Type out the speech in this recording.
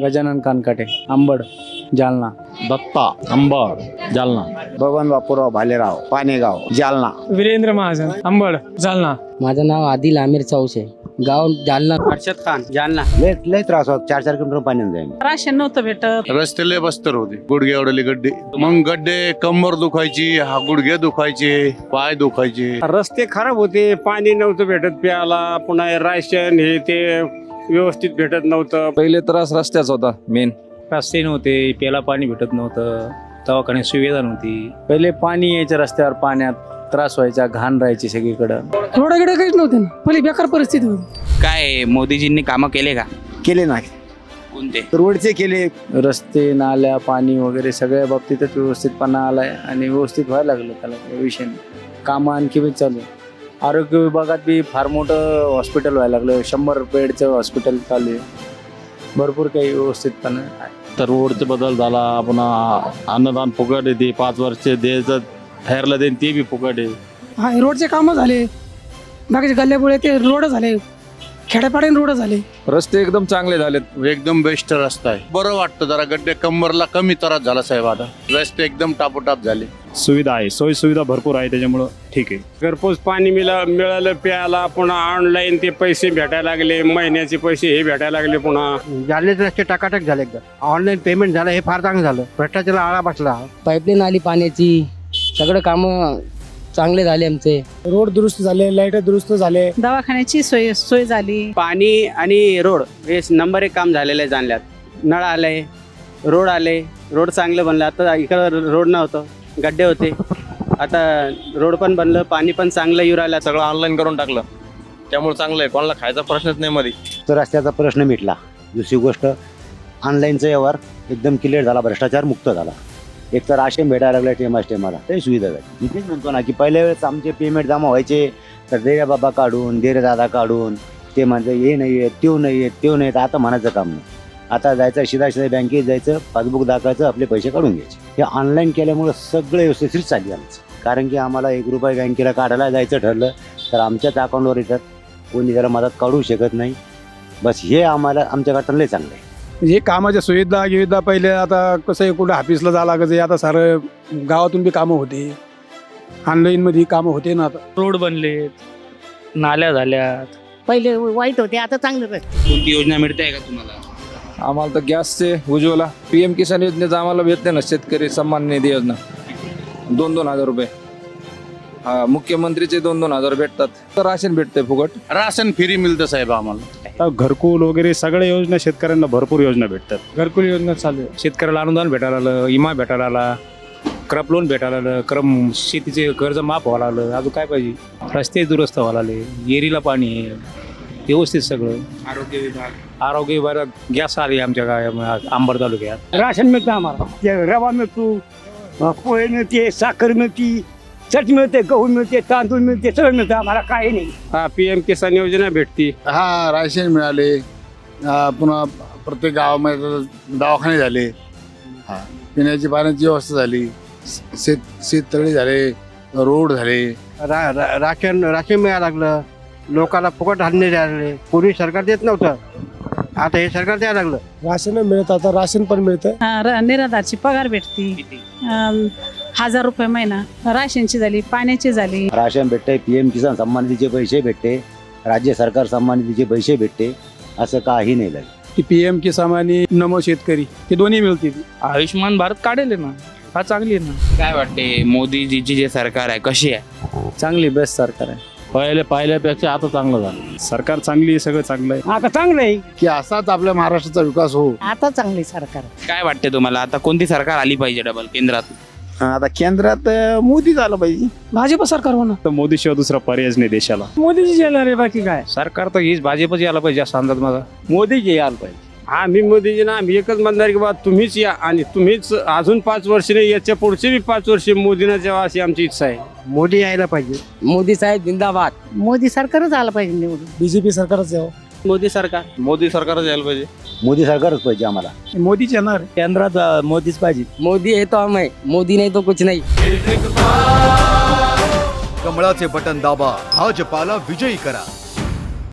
गजानन कानकाटे आंबड जालना. दत्ता अंबड जालना. बबन बापूराव भालेराव पानेगाव जालना. वीरेंद्र महाजन अंबड जालना. माझं नाव आदिल आमिर चौसे गाव जालना. अर्षद खान जालना. लय लय त्रास होत. चार चार किलोमीटर पाणी जाईल. राशन नव्हतं भेटत. रस्ते लय बस्तर होते. गुडघे एवढले गड्डे. मग गड्डे कंबर दुखायची हा गुडघे दुखायचे पाय दुखायचे. रस्ते खराब होते. पाणी नव्हतं भेटत प्यायला. पुन्हा राशन हे ते व्यवस्थित भेटत नव्हतं. पहिले त्रास रस्त्याचा होता मेन रस्ते नव्हते प्यायला पाणी भेटत नव्हतं दवाखान्यात सुविधा नव्हती. पहिले पाणी यायचं रस्त्यावर पाण्यात त्रास व्हायचा घाण राहायची सगळीकडं. रोडाकडे काहीच नव्हते ना. पहिली बेकार परिस्थिती होती. काय मोदीजींनी कामं केले का? केले ना. कोणते? रोडचे केले. रस्ते नाल्या पाणी वगैरे सगळ्या बाबतीतच व्यवस्थितपणा आलाय आणि व्यवस्थित व्हायला लागलं त्याला काही विषय नाही. कामं आणखी बी चालू. आहे. आरोग्य विभागात बी फार मोठं हॉस्पिटल व्हायला लागलं. शंभर बेडचं हॉस्पिटल चालू आहे. भरपूर काही व्यवस्थितपणे. तर रोडचे बदल झाला. पुन्हा अन्नदान फुकट येते पाच वर्ष द्यायचं ठरलं देईन ते बी फुकट आहे. हा हे रोडचे कामं झाले. बाकीचे गल्ल्यापुळे ते रोड झाले. खेड्यापाड्याने रोड झाले. रस्ते एकदम चांगले झालेत. एकदम बेस्ट रस्ता आहे. बरं वाटतं जरा गड्डे कंबरला कमी त्रास झाला साहेब आता. रस्ते एकदम टापोटाप झाले. सुविधा आहे. सोयी सुविधा भरपूर आहे त्याच्यामुळं ठीक आहे. घरपोच पाणी मिळा मिळालं प्यायला पुन्हा ऑनलाईन ते पैसे भेटायला लागले महिन्याचे पैसे हे भेटायला लागले पुन्हा. जालन्याचे रस्ते टाकाटक झाले एकदम ऑनलाईन पेमेंट झालं हे फार चांगलं झालं. भ्रष्टाचाराला आळा बसला. पाईपलाईन आली पाण्याची. सगळं कामं चांगले झाले आमचे. रोड दुरुस्त झाले लाइट दुरुस्त झाले. दवाखान्याची सोय सोय झाली. पाणी आणि रोड हे नंबर एक काम झालेलं आहे जाणल्यात. नळ आले रोड आले रोड चांगलं बनलं. आता इकडं रोड नव्हतं. गड्डे होते. आता रोड पण बनलं पाणी पण चांगलं येऊ राहिलं. सगळं ऑनलाईन करून टाकलं. त्यामुळे चांगलं आहे. कोणाला खायचा प्रश्नच नाही मध्ये तर रस्त्याचा प्रश्न मिटला. दुसरी गोष्ट ऑनलाईनचा व्यवहार एकदम क्लिअर झाला. भ्रष्टाचार मुक्त झाला. एक तर राशन भेटायला लागलं टेमास टेमाला. ते सुविधा झाली मी तेच म्हणतो ना की पहिल्या वेळेस आमचे पेमेंट जमा व्हायचे. तर देऱ्या बाबा काढून देरे दादा काढून ते म्हणते हे नाही आहे त्यो नाही आहे त्यो नाही आता म्हणायचं काम नाही. आता जायचं शिधा शिधा बँकेत जायचं पासबुक दाखवायचं आपले पैसे काढून घ्यायचे. हे ऑनलाईन केल्यामुळं सगळं व्यवस्थित चालली आमचं. कारण की आम्हाला एक रुपये बँकेला काढायला जायचं ठरलं तर आमच्याच अकाउंटवर येतात. कोणी त्याला मदत काढू शकत नाही. बस हे आम्हाला आमच्याकडं लय चांगलं आहे. म्हणजे कामाच्या सुविधा गिविधा पहिले आता कसं आहे कुठं ऑफिसला जावं लागायचं आता सारं गावातून बी कामं होते. ऑनलाईन मध्ये कामं होते ना आता. रोड बनले नाल्या झाल्यात. पहिले वाईट होते आता चांगलं कोणती योजना मिळते आहे का तुम्हाला? आम्हाला तर गॅसचे उज्ज्वला. पी एम किसान योजनेचा आम्हाला भेटते ना शेतकरी सन्मान निधी योजना. दोन दोन हजार रुपये. हा मुख्यमंत्रीचे दोन दोन हजार भेटतात. तर राशन भेटते फुकट. राशन फ्री मिळतं साहेब आम्हाला. आता घरकुल वगैरे सगळ्या योजना शेतकऱ्यांना भरपूर योजना भेटतात. घरकुल योजना चालू आहे. शेतकऱ्याला अनुदान भेटायला आलं इमा भेटायला आला क्रप लोन भेटायला आलं क्रम शेतीचे कर्ज माफ व्हायला आलं अजून काय पाहिजे? रस्ते दुरुस्त व्हायला आले येरीला पाणी आहे. व्यवस्थित सगळं. आरोग्य विभाग. आरोग्य विभागात गॅस आली आमच्या गाय आंबड तालुक्यात. राशन मिळतं आम्हाला. रवा मिळतो पोहे मिळते साखर मिळते चट मिळते गहू मिळते तांदूळ मिळते सगळं मिळतं आम्हाला काही नाही. हा पी एम किसान योजना भेटते. हा राशन मिळाले. हा, पुन्हा प्रत्येक गावामध्ये दवाखाने झाले. हा पिण्याची पाण्याची व्यवस्था झाली. शेत शेततळी झाले रोड झाले. रा, रा, राशन राशन मिळायला लागलं. लोकांना फुकट धान्य द्यायला लागले. पूर्वी सरकार देत नव्हतं. आता हे सरकार द्यायला लागलं. राशन मिळतं. आता राशन पण मिळतं. हा, र- निराधारची पगार भेटती. हजार रुपये महिना. राशनची झाली पाण्याची झाली. राशन भेटते पी एम किसान सन्मान निधीचे पैसे भेटते. राज्य सरकार सन्मान निधीचे पैसे भेटते. असं काही नाही लागलं की पी एम किसान आणि नमो शेतकरी हे दोन्ही मिळतील. आयुष्यमान भारत काढेल ना? हा चांगली आहे ना? काय वाटते मोदीजीची जे सरकार आहे कशी आहे? चांगली बेस्ट सरकार आहे. पहिले पाहिल्यापेक्षा आता चांगलं झालं. सरकार चांगली आहे सगळं चांगलं आहे. आता चांगलं आहे. की असाच आपल्या महाराष्ट्राचा विकास हो. आता चांगली सरकार. काय वाटते तुम्हाला? आता कोणती सरकार आली पाहिजे डबल? केंद्रात? आता केंद्रात मोदी झालं पाहिजे. भाजप सरकार होणार. तर मोदीशिवाय दुसरा पर्यायच नाही देशाला. मोदीची येणार आहे बाकी काय? सरकार तर हीच भाजपच यायला पाहिजे असा अंदाज माझा. मोदी यायला पाहिजे. आम्ही मोदीजींना आम्ही एकच म्हणणार की बा तुम्हीच या आणि तुम्हीच अजून पाच वर्ष नाही याच्या पुढचे बी पाच वर्ष मोदींना जेव्हा अशी आमची इच्छा आहे. मोदी यायला पाहिजे. मोदी साहेब जिंदाबाद. मोदी सरकारच आलं पाहिजे निवडून. बीजेपी सरकारच यावं. मोदी सरकार. मोदी सरकारच यायला पाहिजे. मोदी सरकारच पाहिजे आम्हाला. मोदीच येणार. केंद्रात मोदीच पाहिजे. मोदी है तो हम है मोदी नहीं तो कुछ नहीं. कमळाचे बटन दाबा. भाजपाला विजयी करा.